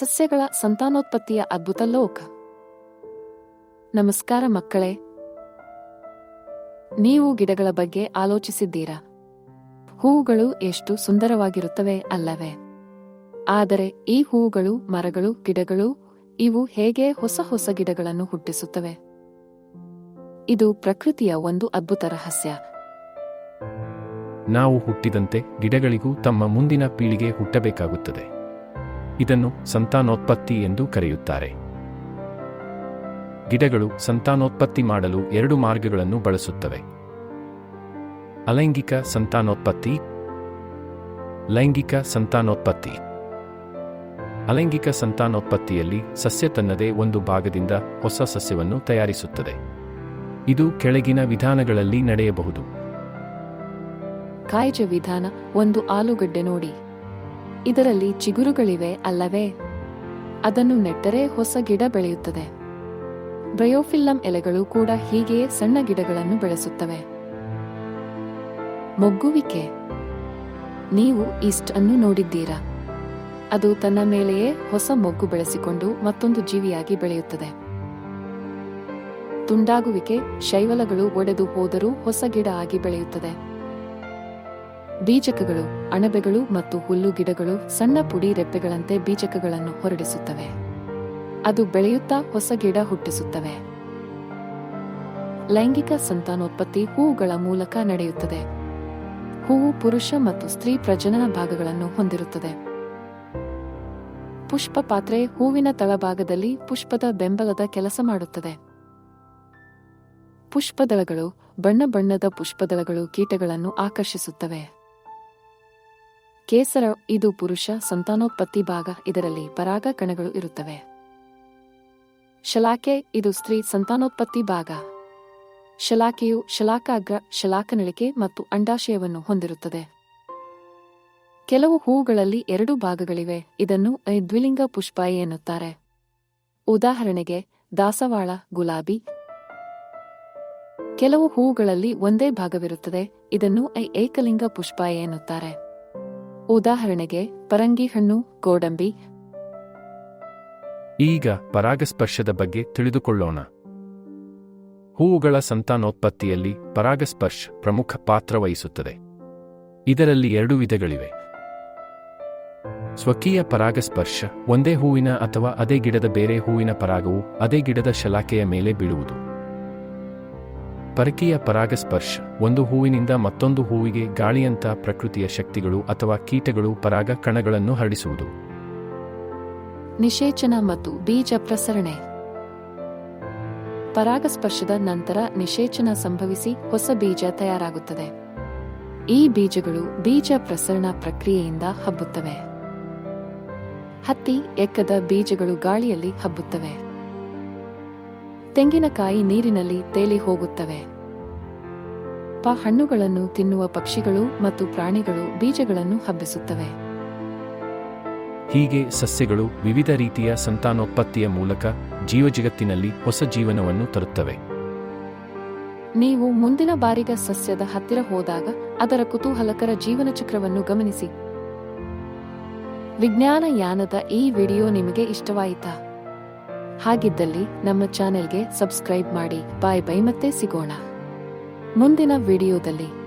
ಸಸ್ಯಗಳ ಸಂತಾನೋತ್ಪತ್ತಿಯ ಅದ್ಭುತ ಲೋಕ. ನಮಸ್ಕಾರ ಮಕ್ಕಳೇ. ನೀವು ಗಿಡಗಳ ಬಗ್ಗೆ ಆಲೋಚಿಸಿದ್ದೀರಾ? ಹೂವುಗಳು ಎಷ್ಟು ಸುಂದರವಾಗಿರುತ್ತವೆ ಅಲ್ಲವೇ? ಆದರೆ ಈ ಹೂವುಗಳು, ಮರಗಳು, ಗಿಡಗಳು, ಇವು ಹೇಗೆ ಹೊಸ ಹೊಸ ಗಿಡಗಳನ್ನು ಹುಟ್ಟಿಸುತ್ತವೆ? ಇದು ಪ್ರಕೃತಿಯ ಒಂದು ಅದ್ಭುತ ರಹಸ್ಯ. ನಾವು ಹುಟ್ಟಿದಂತೆ ಗಿಡಗಳಿಗೂ ತಮ್ಮ ಮುಂದಿನ ಪೀಳಿಗೆ ಹುಟ್ಟಬೇಕಾಗುತ್ತದೆ. ಇದನ್ನು ಸಂತಾನೋತ್ಪತ್ತಿ ಎಂದು ಕರೆಯುತ್ತಾರೆ. ಗಿಡಗಳು ಸಂತಾನೋತ್ಪತ್ತಿ ಮಾಡಲು ಎರಡು ಮಾರ್ಗಗಳನ್ನು ಬಳಸುತ್ತವೆ. ಅಲೈಂಗಿಕ ಸಂತಾನೋತ್ಪತ್ತಿ, ಲೈಂಗಿಕ ಸಂತಾನೋತ್ಪತ್ತಿ. ಅಲೈಂಗಿಕ ಸಂತಾನೋತ್ಪತ್ತಿಯಲ್ಲಿ ಸಸ್ಯ ತನ್ನದೇ ಒಂದು ಭಾಗದಿಂದ ಹೊಸ ಸಸ್ಯವನ್ನು ತಯಾರಿಸುತ್ತದೆ. ಇದು ಕೆಳಗಿನ ವಿಧಾನಗಳಲ್ಲಿ ನಡೆಯಬಹುದು. ಕಾಯ್ಜ ವಿಧಾನ ಒಂದು ಆಲೂಗಡ್ಡೆ ನೋಡಿ. ಇದರಲ್ಲಿ ಚಿಗುರುಗಳಿವೆ ಅಲ್ಲವೇ? ಅದನ್ನು ನೆಟ್ಟರೆ ಹೊಸ ಗಿಡ ಬೆಳೆಯುತ್ತದೆ. ಬ್ರಯೋಫಿಲ್ಲಂ ಎಲೆಗಳು ಕೂಡ ಹೀಗೆಯೇ ಸಣ್ಣ ಗಿಡಗಳನ್ನು ಬೆಳೆಸುತ್ತವೆ. ಮೊಗ್ಗುವಿಕೆ. ನೀವು ಈಸ್ಟ್ ಅನ್ನು ನೋಡಿದ್ದೀರಾ? ಅದು ತನ್ನ ಮೇಲೆಯೇ ಹೊಸ ಮೊಗ್ಗು ಬೆಳೆಸಿಕೊಂಡು ಮತ್ತೊಂದು ಜೀವಿಯಾಗಿ ಬೆಳೆಯುತ್ತದೆ. ತುಂಡಾಗುವಿಕೆ, ಶೈವಲಗಳು ಒಡೆದು ಹೋದರೂ ಹೊಸ ಗಿಡ ಆಗಿ ಬೆಳೆಯುತ್ತದೆ. ಬೀಜಕಗಳು, ಅಣಬೆಗಳು ಮತ್ತು ಹುಲ್ಲು ಗಿಡಗಳು ಸಣ್ಣ ಪುಡಿ ರೆಪ್ಪೆಗಳಂತೆ ಬೀಜಕಗಳನ್ನು ಹೊರಡಿಸುತ್ತವೆ. ಅದು ಬೆಳೆಯುತ್ತಾ ಹೊಸ ಗಿಡ ಹುಟ್ಟಿಸುತ್ತವೆ. ಲೈಂಗಿಕ ಸಂತಾನೋತ್ಪತ್ತಿ ಹೂವುಗಳ ಮೂಲಕ ನಡೆಯುತ್ತದೆ. ಹೂವು ಪುರುಷ ಮತ್ತು ಸ್ತ್ರೀ ಪ್ರಜನನ ಭಾಗಗಳನ್ನು ಹೊಂದಿರುತ್ತದೆ. ಪುಷ್ಪ ಪಾತ್ರೆ ಹೂವಿನ ತಳಭಾಗದಲ್ಲಿ ಪುಷ್ಪದ ಬೆಂಬಲದ ಕೆಲಸ ಮಾಡುತ್ತದೆ. ಪುಷ್ಪದಳಗಳು ಬಣ್ಣ ಬಣ್ಣದ ಪುಷ್ಪದಳಗಳು ಕೀಟಗಳನ್ನು ಆಕರ್ಷಿಸುತ್ತವೆ. ಕೇಸರ ಇದು ಪುರುಷ ಸಂತಾನೋತ್ಪತ್ತಿ ಭಾಗ. ಇದರಲ್ಲಿ ಪರಾಗ ಕಣಗಳು ಇರುತ್ತವೆ. ಶಲಾಕೆ ಇದು ಸ್ತ್ರೀ ಸಂತಾನೋತ್ಪತ್ತಿ ಭಾಗ. ಶಲಾಕೆಯು ಶಲಾಕಾಗ್ರ, ಶಲಾಕನಳಿಕೆ ಮತ್ತು ಅಂಡಾಶಯವನ್ನು ಹೊಂದಿರುತ್ತದೆ. ಕೆಲವು ಹೂಗಳಲ್ಲಿ ಎರಡು ಭಾಗಗಳಿವೆ. ಇದನ್ನು ದ್ವಿಲಿಂಗ ಪುಷ್ಪಾಯಿ ಎನ್ನುತ್ತಾರೆ. ಉದಾಹರಣೆಗೆ, ದಾಸವಾಳ, ಗುಲಾಬಿ. ಕೆಲವು ಹೂಗಳಲ್ಲಿ ಒಂದೇ ಭಾಗವಿರುತ್ತದೆ. ಇದನ್ನು ಐ ಏಕಲಿಂಗ ಪುಷ್ಪಾಯಿ ಎನ್ನುತ್ತಾರೆ. ಉದಾಹರಣೆಗೆ ಪರಂಗಿ ಹಣ್ಣು, ಗೋಡಂಬಿ. ಈಗ ಪರಾಗಸ್ಪರ್ಶದ ಬಗ್ಗೆ ತಿಳಿದುಕೊಳ್ಳೋಣ. ಹೂವುಗಳ ಸಂತಾನೋತ್ಪತ್ತಿಯಲ್ಲಿ ಪರಾಗಸ್ಪರ್ಶ ಪ್ರಮುಖ ಪಾತ್ರ ವಹಿಸುತ್ತದೆ. ಇದರಲ್ಲಿ ಎರಡು ವಿಧಗಳಿವೆ. ಸ್ವಕೀಯ ಪರಾಗಸ್ಪರ್ಶ ಒಂದೇ ಹೂವಿನ ಅಥವಾ ಅದೇ ಗಿಡದ ಬೇರೆ ಹೂವಿನ ಪರಾಗವು ಅದೇ ಗಿಡದ ಶಲಾಕೆಯ ಮೇಲೆ ಬೀಳುವುದು. ಪರಕೀಯ ಪರಾಗಸ್ಪರ್ಶ, ಒಂದು ಹೂವಿನಿಂದ ಮತ್ತೊಂದು ಹೂವಿಗೆ ಗಾಳಿಯಂಥ ಪ್ರಕೃತಿಯ ಶಕ್ತಿಗಳು ಅಥವಾ ಕೀಟಗಳು ಪರಾಗ ಕಣಗಳನ್ನು ಹರಡಿಸುವುದು. ನಿಷೇಚನ ಮತ್ತು ಬೀಜ ಪ್ರಸರಣೆ. ಪರಾಗಸ್ಪರ್ಶದ ನಂತರ ನಿಷೇಚನ ಸಂಭವಿಸಿ ಹೊಸ ಬೀಜ ತಯಾರಾಗುತ್ತದೆ. ಈ ಬೀಜಗಳು ಬೀಜ ಪ್ರಸರಣ ಪ್ರಕ್ರಿಯೆಯಿಂದ ಹಬ್ಬುತ್ತವೆ. ಹತ್ತಿ, ಎಕ್ಕದ ಬೀಜಗಳು ಗಾಳಿಯಲ್ಲಿ ಹಬ್ಬುತ್ತವೆ. ತೆಂಗಿನಕಾಯಿ ನೀರಿನಲ್ಲಿ ತೇಲಿ ಹೋಗುತ್ತವೆ. ಪ ಹಣ್ಣುಗಳನ್ನು ತಿನ್ನುವ ಪಕ್ಷಿಗಳು ಮತ್ತು ಪ್ರಾಣಿಗಳು ಬೀಜಗಳನ್ನು ಹಬ್ಬಿಸುತ್ತವೆ. ಹೀಗೆ ಸಸ್ಯಗಳು ವಿವಿಧ ರೀತಿಯ ಸಂತಾನೋತ್ಪತ್ತಿಯ ಮೂಲಕ ಜೀವಜಗತ್ತಿನಲ್ಲಿ ಹೊಸ ಜೀವನವನ್ನು ತರುತ್ತವೆ. ನೀವು ಮುಂದಿನ ಬಾರಿಗ ಸಸ್ಯದ ಹತ್ತಿರ ಹೋದಾಗ ಅದರ ಕುತೂಹಲಕರ ಜೀವನ ಚಕ್ರವನ್ನು ಗಮನಿಸಿ. ವಿಜ್ಞಾನ ಯಾನದ ಈ ವಿಡಿಯೋ ನಿಮಗೆ ಇಷ್ಟವಾಯಿತಾ? ಹಾಗಿದ್ದಲ್ಲಿ ನಮ್ಮ ಚಾನೆಲ್ಗೆ ಸಬ್ಸ್ಕ್ರೈಬ್ ಮಾಡಿ. ಬಾಯ್ ಬೈ ಮತ್ತೆ ಸಿಗೋಣ. ಮುಂದಿನ ವಿಡಿಯೋದಲ್ಲಿ